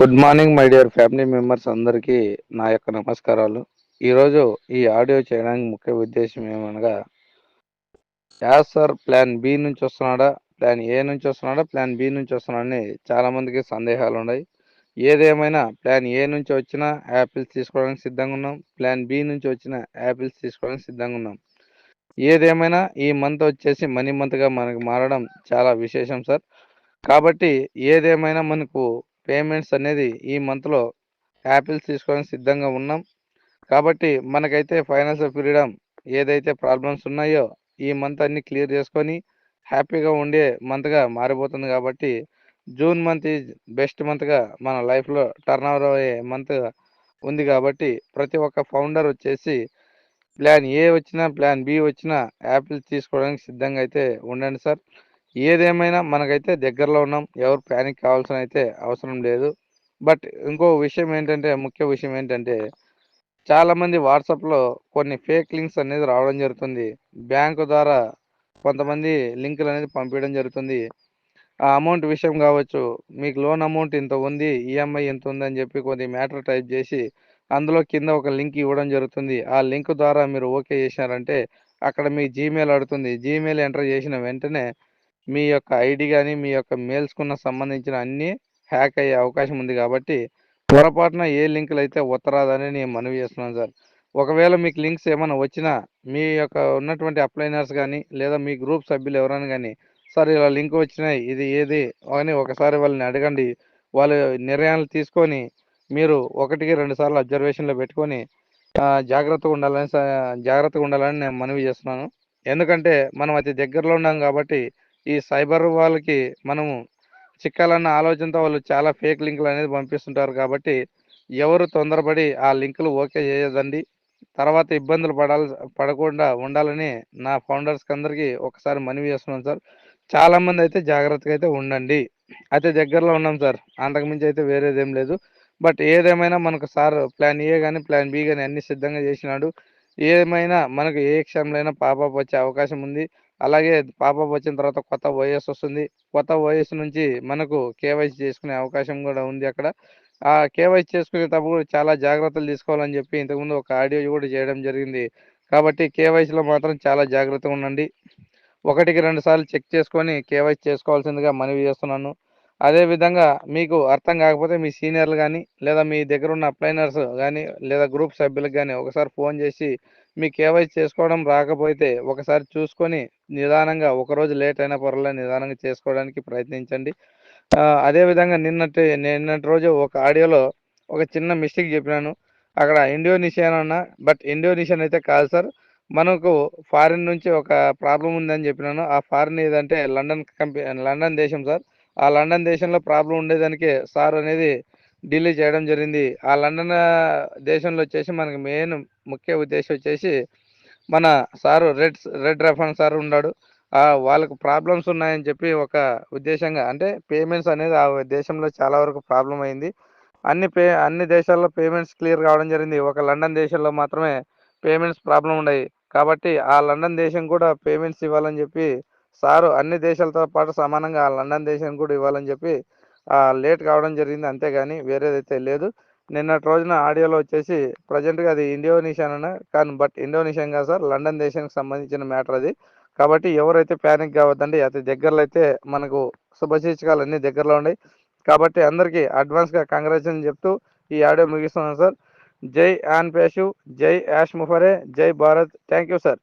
Good morning my dear family members అందరికీ నా యొక్క నమస్కారాలు. ఈరోజు ఈ ఆడియో చేయడానికి ముఖ్య ఉద్దేశం ఏమనగా యాస్ సార్ ప్లాన్ బి నుంచి వస్తున్నాడా ప్లాన్ ఏ నుంచి వస్తున్నాడా ప్లాన్ బి నుంచి వస్తున్నాడని చాలామందికి సందేహాలు ఉన్నాయి. ఏదేమైనా ప్లాన్ ఏ నుంచి వచ్చినా యాపిల్స్ తీసుకోవడానికి సిద్ధంగా ఉన్నాం. ప్లాన్ బి నుంచి వచ్చిన యాపిల్స్ తీసుకోవడానికి సిద్ధంగా ఉన్నాం. ఏదేమైనా ఈ మంత్ వచ్చేసి మనీ మంత్గా మనకు మారడం చాలా విశేషం సార్. కాబట్టి ఏదేమైనా మనకు పేమెంట్స్ అనేది ఈ మంత్లో యాపిల్స్ తీసుకోవడానికి సిద్ధంగా ఉన్నాం. కాబట్టి మనకైతే ఫైనాన్షియల్ ఫ్రీడమ్ ఏదైతే ప్రాబ్లమ్స్ ఉన్నాయో ఈ మంత్ అన్ని క్లియర్ చేసుకొని హ్యాపీగా ఉండే మంత్గా మారిపోతుంది కాబట్టి జూన్ మంత్ ఈజ్ బెస్ట్ మంత్గా మన లైఫ్లో టర్న్ ఓవర్ అయ్యే మంత్ ఉంది కాబట్టి ప్రతి ఒక్క ఫౌండర్ వచ్చేసి ప్లాన్ ఏ వచ్చినా ప్లాన్ బి వచ్చినా యాపిల్ తీసుకోవడానికి సిద్ధంగా అయితే ఉండండి సార్. ఏదేమైనా మనకైతే దగ్గరలో ఉన్నాం. ఎవరు ప్యానిక్ కావాల్సిన అయితే అవసరం లేదు. బట్ ఇంకో విషయం ఏంటంటే ముఖ్య విషయం ఏంటంటే చాలామంది వాట్సాప్లో కొన్ని ఫేక్ లింక్స్ అనేది రావడం జరుగుతుంది. బ్యాంకు ద్వారా కొంతమంది లింకులు అనేది పంపించడం జరుగుతుంది. ఆ అమౌంట్ విషయం కావచ్చు మీకు లోన్ అమౌంట్ ఇంత ఉంది ఈఎంఐ ఎంత ఉంది అని చెప్పి కొద్ది మ్యాటర్ టైప్ చేసి అందులో కింద ఒక లింక్ ఇవ్వడం జరుగుతుంది. ఆ లింక్ ద్వారా మీరు ఓకే చేసినారంటే అక్కడ మీ జీమెయిల్ అడుగుతుంది. జీమెయిల్ ఎంటర్ చేసిన వెంటనే మీ యొక్క ఐడి కానీ మీ యొక్క మెయిల్స్కున్న సంబంధించిన అన్నీ హ్యాక్ అయ్యే అవకాశం ఉంది కాబట్టి పొరపాటున ఏ లింకులు అయితే ఉత్తరాదని నేను మనవి చేస్తున్నాను సార్. ఒకవేళ మీకు లింక్స్ ఏమైనా వచ్చినా మీ యొక్క ఉన్నటువంటి అప్లైనర్స్ కానీ లేదా మీ గ్రూప్ సభ్యులు ఎవరైనా కానీ సార్ ఇలా లింక్ వచ్చినాయి ఇది ఏది? అని ఒకసారి వాళ్ళని అడగండి. వాళ్ళు నిర్ణయాలు తీసుకొని మీరు ఒకటికి రెండు సార్లు అబ్జర్వేషన్లో పెట్టుకొని జాగ్రత్తగా ఉండాలని జాగ్రత్తగా ఉండాలని నేను మనవి చేస్తున్నాను. ఎందుకంటే మనం అతి దగ్గరలో ఉన్నాం కాబట్టి ఈ సైబర్ వాళ్ళకి మనము చిక్కాలన్న ఆలోచనతో వాళ్ళు చాలా ఫేక్ లింకులు అనేది పంపిస్తుంటారు కాబట్టి ఎవరు తొందరపడి ఆ లింకులు ఓకే చేయదండి తర్వాత ఇబ్బందులు పడాలి పడకుండా ఉండాలని నా ఫౌండర్స్కి అందరికీ ఒకసారి మనవి చేస్తున్నాం సార్. చాలామంది అయితే జాగ్రత్తగా అయితే ఉండండి. అయితే దగ్గరలో ఉన్నాం సార్. అంతకుమించి అయితే వేరేది ఏం లేదు. బట్ ఏదేమైనా మనకు సార్ ప్లాన్ ఏ కానీ ప్లాన్ బి కానీ అన్ని సిద్ధంగా చేసినాడు. ఏమైనా మనకు ఏ క్షణంలో అయినా పాప వచ్చే అవకాశం ఉంది. అలాగే పాపప్ వచ్చిన తర్వాత కొత్త ఓఎస్ వస్తుంది. కొత్త ఓఎస్ నుంచి మనకు కేవైసీ చేసుకునే అవకాశం కూడా ఉంది అక్కడ. ఆ కేవైసీ చేసుకునేటప్పుడు చాలా జాగ్రత్తలు తీసుకోవాలని చెప్పి ఇంతకుముందు ఒక ఆడియో కూడా చేయడం జరిగింది. కాబట్టి కేవైసీలో మాత్రం చాలా జాగ్రత్తగా ఉండండి. ఒకటికి రెండు సార్లు చెక్ చేసుకొని కేవైసీ చేసుకోవాల్సిందిగా మనవి చేస్తున్నాను. అదేవిధంగా మీకు అర్థం కాకపోతే మీ సీనియర్లు కానీ లేదా మీ దగ్గర ఉన్న అప్లైనర్స్ కానీ లేదా గ్రూప్ సభ్యులకు కానీ ఒకసారి ఫోన్ చేసి మీ కేవైసీ చేసుకోవడం రాకపోతే ఒకసారి చూసుకొని నిదానంగా ఒకరోజు లేట్ అయినా పర్వాలేదు నిదానంగా చేసుకోవడానికి ప్రయత్నించండి. అదేవిధంగా నిన్నటి నిన్నటి రోజు ఒక ఆడియోలో ఒక చిన్న మిస్టేక్ చెప్పినాను. అక్కడ ఇండోనేషియా అన్నా బట్ ఇండోనేషియన్ అయితే కాదు సార్. మనకు ఫారిన్ నుంచి ఒక ప్రాబ్లం ఉందని చెప్పినాను. ఆ ఫారిన్ ఏదంటే లండన్ కంపెనీ లండన్ దేశం సార్. ఆ లండన్ దేశంలో ప్రాబ్లం ఉండేదానికి సార్ అనేది ఢిల్లీ చేయడం జరిగింది. ఆ లండన్ దేశంలో వచ్చేసి మనకి మెయిన్ ముఖ్య ఉద్దేశం వచ్చేసి మన సారు రెడ్ రెడ్ రఫాన్ సార్ ఉన్నాడు. వాళ్ళకు ప్రాబ్లమ్స్ ఉన్నాయని చెప్పి ఒక ఉద్దేశంగా అంటే పేమెంట్స్ అనేది ఆ దేశంలో చాలా వరకు ప్రాబ్లం అయింది. అన్ని పే అన్ని దేశాల్లో పేమెంట్స్ క్లియర్ కావడం జరిగింది. ఒక లండన్ దేశంలో మాత్రమే పేమెంట్స్ ప్రాబ్లం ఉన్నాయి. కాబట్టి ఆ లండన్ దేశం కూడా పేమెంట్స్ ఇవ్వాలని చెప్పి సారు అన్ని దేశాలతో పాటు సమానంగా ఆ లండన్ దేశం కూడా ఇవ్వాలని చెప్పి లేట్ కావడం జరిగింది అంతేగాని వేరేదైతే లేదు. నిన్నటి రోజున ఆడియోలో వచ్చేసి ప్రజెంట్గా అది ఇండోనేషియన్ అన్న కానీ బట్ ఇండోనేషియన్ కాదు సార్ లండన్ దేశానికి సంబంధించిన మ్యాటర్ అది. కాబట్టి ఎవరైతే ప్యానిక్ కావద్దండి అతి దగ్గరలో అయితే మనకు శుభశీర్షకాలు అన్ని దగ్గరలో ఉన్నాయి. కాబట్టి అందరికీ అడ్వాన్స్గా కంగ్రాచులేషన్ చెప్తూ ఈ ఆడియో ముగిస్తున్నాను సార్. జై ఆన్ పేషు జై యాష్ ముఫరే జై భారత్. Thank you sir.